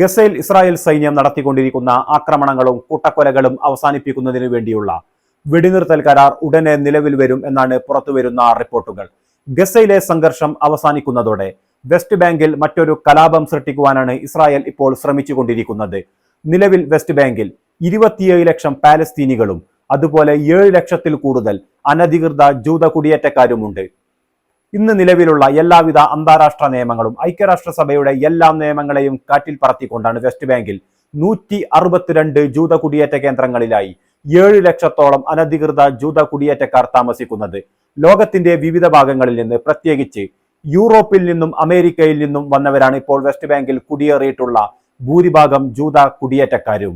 ഗസയിൽ ഇസ്രായേൽ സൈന്യം നടത്തിക്കൊണ്ടിരിക്കുന്ന ആക്രമണങ്ങളും കൂട്ടക്കൊലകളും അവസാനിപ്പിക്കുന്നതിനു വേണ്ടിയുള്ള വെടിനിർത്തൽ കരാർ ഉടനെ നിലവിൽ വരും എന്നാണ് പുറത്തുവരുന്ന റിപ്പോർട്ടുകൾ. ഗസയിലെ സംഘർഷം അവസാനിക്കുന്നതോടെ വെസ്റ്റ് ബാങ്കിൽ മറ്റൊരു കലാപം സൃഷ്ടിക്കുവാനാണ് ഇസ്രായേൽ ഇപ്പോൾ ശ്രമിച്ചുകൊണ്ടിരിക്കുന്നത്. നിലവിൽ വെസ്റ്റ് ബാങ്കിൽ ഇരുപത്തിയേഴ് ലക്ഷം പാലസ്തീനികളും അതുപോലെ ഏഴ് ലക്ഷത്തിൽ കൂടുതൽ അനധികൃത ജൂത കുടിയേറ്റക്കാരുമുണ്ട്. ഇന്ന് നിലവിലുള്ള എല്ലാവിധ അന്താരാഷ്ട്ര നിയമങ്ങളും ഐക്യരാഷ്ട്രസഭയുടെ എല്ലാ നിയമങ്ങളെയും കാറ്റിൽ പറത്തിക്കൊണ്ടാണ് വെസ്റ്റ് ബാങ്കിൽ നൂറ്റി അറുപത്തിരണ്ട് ജൂത കുടിയേറ്റ കേന്ദ്രങ്ങളിലായി ഏഴ് ലക്ഷത്തോളം അനധികൃത ജൂത കുടിയേറ്റക്കാർ താമസിക്കുന്നത്. ലോകത്തിന്റെ വിവിധ ഭാഗങ്ങളിൽ നിന്ന് പ്രത്യേകിച്ച് യൂറോപ്പിൽ നിന്നും അമേരിക്കയിൽ നിന്നും വന്നവരാണ് ഇപ്പോൾ വെസ്റ്റ് ബാങ്കിൽ കുടിയേറിയിട്ടുള്ള ഭൂരിഭാഗം ജൂത കുടിയേറ്റക്കാരും.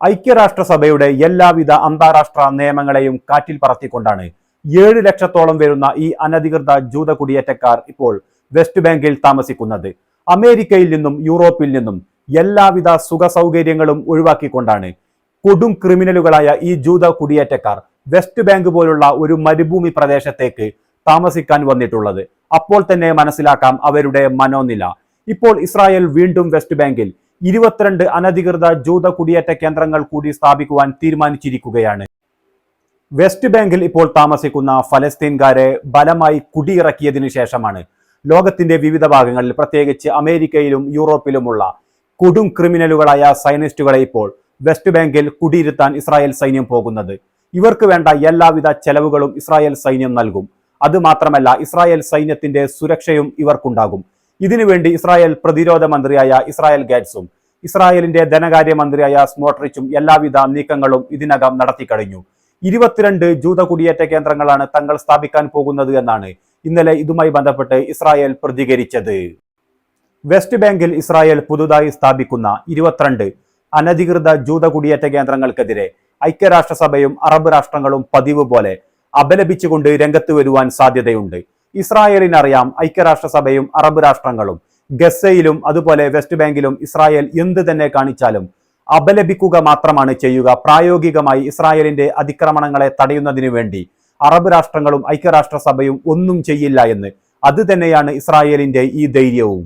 ഐക്യരാഷ്ട്രസഭയുടെ എല്ലാവിധ അന്താരാഷ്ട്ര നിയമങ്ങളെയും കാറ്റിൽ പറത്തിക്കൊണ്ടാണ് ഏഴ് ലക്ഷത്തോളം വരുന്ന ഈ അനധികൃത ജൂത കുടിയേറ്റക്കാർ ഇപ്പോൾ വെസ്റ്റ് ബാങ്കിൽ താമസിക്കുന്നത്. അമേരിക്കയിൽ നിന്നും യൂറോപ്പിൽ നിന്നും എല്ലാവിധ സുഖ സൗകര്യങ്ങളും ഒഴിവാക്കിക്കൊണ്ടാണ് കൊടും ക്രിമിനലുകളായ ഈ ജൂത കുടിയേറ്റക്കാർ വെസ്റ്റ് ബാങ്ക് പോലുള്ള ഒരു മരുഭൂമി പ്രദേശത്തേക്ക് താമസിക്കാൻ വന്നിട്ടുള്ളത്. അപ്പോൾ തന്നെ മനസ്സിലാക്കാം അവരുടെ മനോനില. ഇപ്പോൾ ഇസ്രായേൽ വീണ്ടും വെസ്റ്റ് ബാങ്കിൽ ഇരുപത്തിരണ്ട് അനധികൃത ജൂത കുടിയേറ്റ കേന്ദ്രങ്ങൾ കൂടി സ്ഥാപിക്കുവാൻ തീരുമാനിച്ചിരിക്കുകയാണ്. വെസ്റ്റ് ബാങ്കിൽ ഇപ്പോൾ താമസിക്കുന്ന ഫലസ്തീൻകാരെ ബലമായി കുടിയിറക്കിയതിനു ശേഷമാണ് ലോകത്തിന്റെ വിവിധ ഭാഗങ്ങളിൽ പ്രത്യേകിച്ച് അമേരിക്കയിലും യൂറോപ്പിലുമുള്ള കൊടും ക്രിമിനലുകളായ സൈനിസ്റ്റുകളെ ഇപ്പോൾ വെസ്റ്റ് ബാങ്കിൽ കുടിയിരുത്താൻ ഇസ്രായേൽ സൈന്യം പോകുന്നത്. ഇവർക്ക് വേണ്ട എല്ലാവിധ ചെലവുകളും ഇസ്രായേൽ സൈന്യം നൽകും. അതുമാത്രമല്ല ഇസ്രായേൽ സൈന്യത്തിന്റെ സുരക്ഷയും ഇവർക്കുണ്ടാകും. ഇതിനുവേണ്ടി ഇസ്രായേൽ പ്രതിരോധ മന്ത്രിയായ ഇസ്രായേൽ ഗാറ്റ്സും ഇസ്രായേലിന്റെ ധനകാര്യ മന്ത്രിയായ സ്മോട്രിച്ചും എല്ലാവിധ നീക്കങ്ങളും ഇതിനകം നടത്തിക്കഴിഞ്ഞു. ഇരുപത്തിരണ്ട് ജൂത കുടിയേറ്റ കേന്ദ്രങ്ങളാണ് തങ്ങൾ സ്ഥാപിക്കാൻ പോകുന്നത് എന്നാണ് ഇന്നലെ ഇതുമായി ബന്ധപ്പെട്ട് ഇസ്രായേൽ പ്രതികരിച്ചത്. വെസ്റ്റ് ബാങ്കിൽ ഇസ്രായേൽ പുതുതായി സ്ഥാപിക്കുന്ന ഇരുപത്തിരണ്ട് അനധികൃത ജൂത കുടിയേറ്റ കേന്ദ്രങ്ങൾക്കെതിരെ ഐക്യരാഷ്ട്രസഭയും അറബ് രാഷ്ട്രങ്ങളും പതിവ് പോലെ അപലപിച്ചുകൊണ്ട് രംഗത്ത് വരുവാൻ സാധ്യതയുണ്ട്. ഇസ്രായേലിനറിയാം ഐക്യരാഷ്ട്രസഭയും അറബ് രാഷ്ട്രങ്ങളും ഗസയിലും അതുപോലെ വെസ്റ്റ് ബാങ്കിലും ഇസ്രായേൽ എന്ത് തന്നെ കാണിച്ചാലും അപലപിക്കുക മാത്രമാണ് ചെയ്യുക. പ്രായോഗികമായി ഇസ്രായേലിന്റെ അതിക്രമണങ്ങളെ തടയുന്നതിനു വേണ്ടി അറബ് രാഷ്ട്രങ്ങളും ഐക്യരാഷ്ട്രസഭയും ഒന്നും ചെയ്യില്ല എന്ന്. അത് തന്നെയാണ് ഇസ്രായേലിന്റെ ഈ ധൈര്യവും.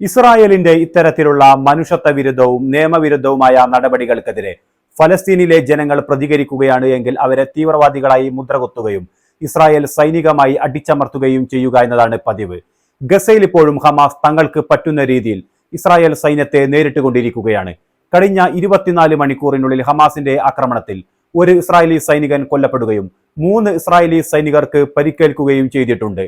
ഇസ്രായേലിന്റെ ഇത്തരത്തിലുള്ള മനുഷ്യത്വ വിരുദ്ധവും നിയമവിരുദ്ധവുമായ നടപടികൾക്കെതിരെ ഫലസ്തീനിലെ ജനങ്ങൾ പ്രതികരിക്കുകയാണ് എങ്കിൽ അവരെ തീവ്രവാദികളായി മുദ്രകുത്തുകയും ഇസ്രായേൽ സൈനികമായി അടിച്ചമർത്തുകയും ചെയ്യുക എന്നതാണ് പതിവ്. ഗസയിൽ ഇപ്പോഴും ഹമാസ് തങ്ങൾക്ക് പറ്റുന്ന രീതിയിൽ ഇസ്രായേൽ സൈന്യത്തെ നേരിട്ടുകൊണ്ടിരിക്കുകയാണ് കഴിഞ്ഞ ഇരുപത്തിനാല് മണിക്കൂറിനുള്ളിൽ ഹമാസിന്റെ ആക്രമണത്തിൽ ഒരു ഇസ്രായേലി സൈനികൻ കൊല്ലപ്പെടുകയും മൂന്ന് ഇസ്രായേലി സൈനികർക്ക് പരിക്കേൽക്കുകയും ചെയ്തിട്ടുണ്ട്.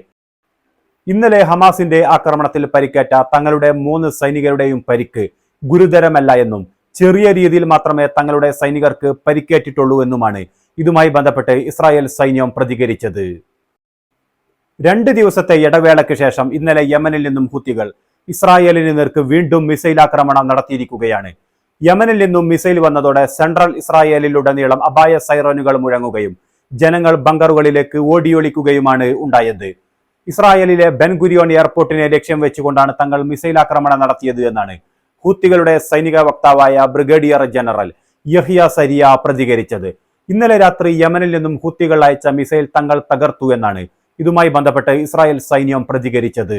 ഇന്നലെ ഹമാസിന്റെ ആക്രമണത്തിൽ പരിക്കേറ്റ തങ്ങളുടെ മൂന്ന് സൈനികരുടെയും പരിക്ക് ഗുരുതരമല്ല എന്നും ചെറിയ രീതിയിൽ മാത്രമേ തങ്ങളുടെ സൈനികർക്ക് പരിക്കേറ്റിട്ടുള്ളൂ എന്നുമാണ് ഇതുമായി ബന്ധപ്പെട്ട് ഇസ്രായേൽ സൈന്യം പ്രതികരിച്ചത്. രണ്ട് ദിവസത്തെ ഇടവേളയ്ക്ക് ശേഷം ഇന്നലെ യമനിൽ നിന്നും ഹുത്തികൾ ഇസ്രായേലിന് നേർക്ക് വീണ്ടും മിസൈൽ ആക്രമണം നടത്തിയിരിക്കുകയാണ്. യമനിൽ നിന്നും മിസൈൽ വന്നതോടെ സെൻട്രൽ ഇസ്രായേലിലുടനീളം അപായ സൈറനുകൾ മുഴങ്ങുകയും ജനങ്ങൾ ബങ്കറുകളിലേക്ക് ഓടിയൊളിക്കുകയുമാണ് ഉണ്ടായത്. ഇസ്രായേലിലെ ബെൻഗുരിയോൺ എയർപോർട്ടിനെ ലക്ഷ്യം വെച്ചുകൊണ്ടാണ് തങ്ങൾ മിസൈൽ ആക്രമണം നടത്തിയത് എന്നാണ് ഹൂത്തികളുടെ സൈനിക വക്താവായ ബ്രിഗേഡിയർ ജനറൽ യഹിയ സരിയ പ്രതികരിച്ചത്. ഇന്നലെ രാത്രി യമനിൽ നിന്നും ഹൂത്തികൾ അയച്ച മിസൈൽ തങ്ങൾ തകർത്തു എന്നാണ്. ഇതുമായി ബന്ധപ്പെട്ട് ഇസ്രായേൽ സൈന്യം പ്രതികരിച്ചത്.